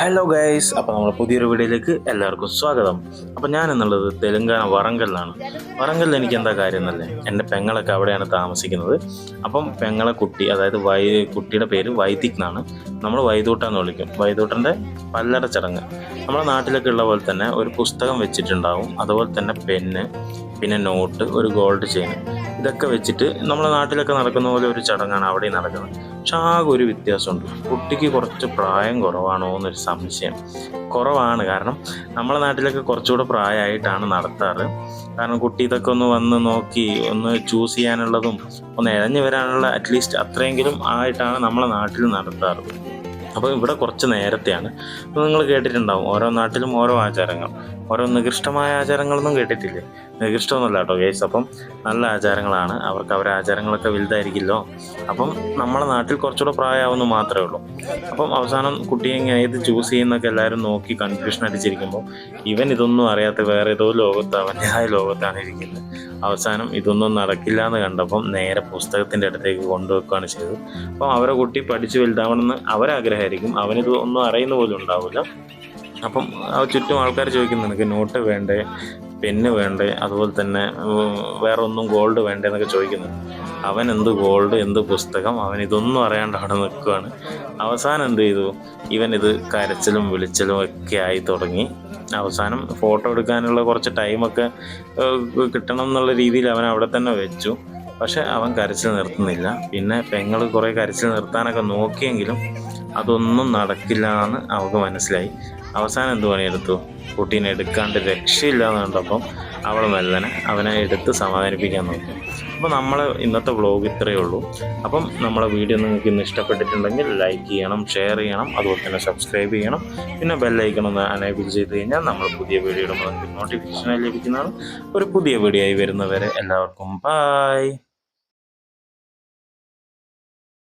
Hello guys അപ്പോൾ നമ്മുടെ പുതിയൊരു വീഡിയോയിലേക്ക് എല്ലാവർക്കും സ്വാഗതം. അപ്പോൾ ഞാൻ എന്നുള്ളത് തെലുങ്കാന വറങ്കലിലാണ്. വറങ്കലിൽ എനിക്ക് എന്താ കാര്യം എന്നല്ലേ എന്റെ പെങ്ങളൊക്കെ അവിടെയാണ് താമസിക്കുന്നത്. അപ്പം പെങ്ങളെ കുട്ടി അതായത് വൈ കുട്ടിയുടെ പേര് വൈദിക് എന്നാണ്. നമ്മൾ വൈദൂട്ട എന്ന് വിളിക്കും. വൈദൂട്ടന്റെ പല്ലട ചടങ്ങ്. നമ്മുടെ നാട്ടിലൊക്കെ ഉള്ള പോലെ തന്നെ ഒരു പുസ്തകം വെച്ചിട്ടുണ്ടാവും. അതുപോലെ തന്നെ പെന്ന് പിന്നെ നോട്ട് ഒരു ഗോൾഡ് ചെയിൻ. ഇതൊക്കെ വെച്ചിട്ട് നമ്മുടെ നാട്ടിലൊക്കെ നടക്കുന്ന പോലെ ഒരു ചടങ്ങാണ് അവിടെ നടക്കുന്നത്. പക്ഷെ ആകെ ഒരു വ്യത്യാസമുണ്ട്. കുട്ടിക്ക് കുറച്ച് പ്രായം കുറവാണോ എന്നൊരു സംശയം. കുറവാണ്. കാരണം നമ്മളെ നാട്ടിലൊക്കെ കുറച്ചുകൂടെ പ്രായമായിട്ടാണ് നടത്താറ്. കാരണം കുട്ടി ഇതൊക്കെ ഒന്ന് വന്ന് നോക്കി ഒന്ന് ചൂസ് ചെയ്യാനുള്ളതും ഒന്ന് ഇഴഞ്ഞു വരാനുള്ള അറ്റ്ലീസ്റ്റ് അത്രയെങ്കിലും ആയിട്ടാണ് നമ്മളെ നാട്ടിൽ നടത്താറ്. അപ്പോൾ ഇവിടെ കുറച്ച് നേരത്തെയാണ്. അപ്പോൾ നിങ്ങൾ കേട്ടിട്ടുണ്ടാവും ഓരോ നാട്ടിലും ഓരോ ആചാരങ്ങൾ. ഓരോ നികൃഷ്ടമായ ആചാരങ്ങളൊന്നും കേട്ടിട്ടില്ലേ? നികൃഷ്ടമൊന്നുമല്ല കേട്ടോ ഗേസ് അപ്പം നല്ല ആചാരങ്ങളാണ്. അവർക്ക് അവരുടെ ആചാരങ്ങളൊക്കെ വലുതായിരിക്കില്ലോ. അപ്പം നമ്മളെ നാട്ടിൽ കുറച്ചുകൂടെ പ്രായമാവുന്നു മാത്രമേ ഉള്ളൂ. അപ്പം അവസാനം കുട്ടിയെ ഇങ്ങനെ ഏത് ചൂസ് ചെയ്യുന്നൊക്കെ എല്ലാവരും നോക്കി കൺഫ്യൂഷൻ അടിച്ചിരിക്കുമ്പോൾ ഇവൻ ഇതൊന്നും അറിയാത്ത വേറെ ഏതോ ലോകത്ത് അവന്റെതായ ലോകത്താണ് ഇരിക്കുന്നത്. അവസാനം ഇതൊന്നും നടക്കില്ല എന്ന് കണ്ടപ്പം നേരെ പുസ്തകത്തിന്റെ അടുത്തേക്ക് കൊണ്ടുവെക്കുകയാണ് ചെയ്തത്. അപ്പം അവരെ കുട്ടി പഠിച്ച് വലുതാവണമെന്ന് അവരാഗ്രഹമായിരിക്കും. അവനിത് ഒന്നും അറിയുന്ന പോലും ഉണ്ടാവില്ല. അപ്പം ചുറ്റും ആൾക്കാർ ചോദിക്കുന്നു നിനക്ക് നോട്ട് വേണ്ടേ? പെന്ന് വേണ്ടേ? അതുപോലെ തന്നെ വേറെ ഒന്നും ഗോൾഡ് വേണ്ടേ? എന്നൊക്കെ ചോദിക്കുന്നു. അവൻ എന്ത് ഗോൾഡ് എന്ത് പുസ്തകം അവൻ ഇതൊന്നും അറിയാണ്ട് അവിടെ നിൽക്കുകയാണ് അവസാനം എന്ത് ചെയ്തു? ഇവൻ ഇത് കരച്ചിലും വിളിച്ചലും ഒക്കെ ആയി തുടങ്ങി. അവസാനം ഫോട്ടോ എടുക്കാനുള്ള കുറച്ച് ടൈമൊക്കെ കിട്ടണം എന്നുള്ള രീതിയിൽ അവൻ അവിടെ തന്നെ വെച്ചു. പക്ഷെ അവൻ കരച്ചിൽ നിർത്തുന്നില്ല. പിന്നെ പെങ്ങൾ കുറേ കരച്ചിൽ നിർത്താനൊക്കെ നോക്കിയെങ്കിലും അതൊന്നും നടക്കില്ല എന്ന് അവൾക്ക് മനസ്സിലായി. അവസാനം എന്ത് പണിയെടുത്തു? കുട്ടീനെ എടുക്കാണ്ട് രക്ഷയില്ല എന്ന് കണ്ടപ്പം അവൾ മെല്ലനെ അവനെ എടുത്ത് സമാധാനിപ്പിക്കാൻ നോക്കി. അപ്പോൾ നമ്മൾ ഇന്നത്തെ വ്ളോഗ് ഇത്രയേ ഉള്ളൂ. അപ്പം നമ്മളെ വീഡിയോ നിങ്ങൾക്ക് ഇന്ന് ഇഷ്ടപ്പെട്ടിട്ടുണ്ടെങ്കിൽ ലൈക്ക് ചെയ്യണം ഷെയർ ചെയ്യണം അതുപോലെ തന്നെ സബ്സ്ക്രൈബ് ചെയ്യണം. പിന്നെ ബെല്ലൈക്കണം ഒന്ന് അനേബിൾ ചെയ്ത് കഴിഞ്ഞാൽ നമ്മൾ പുതിയ വീഡിയോ ഇടുമ്പോൾ നോട്ടിഫിക്കേഷൻ ലഭിക്കുന്നതാണ്. ഒരു പുതിയ വീഡിയോ ആയി വരുന്നവരെ എല്ലാവർക്കും ബായ്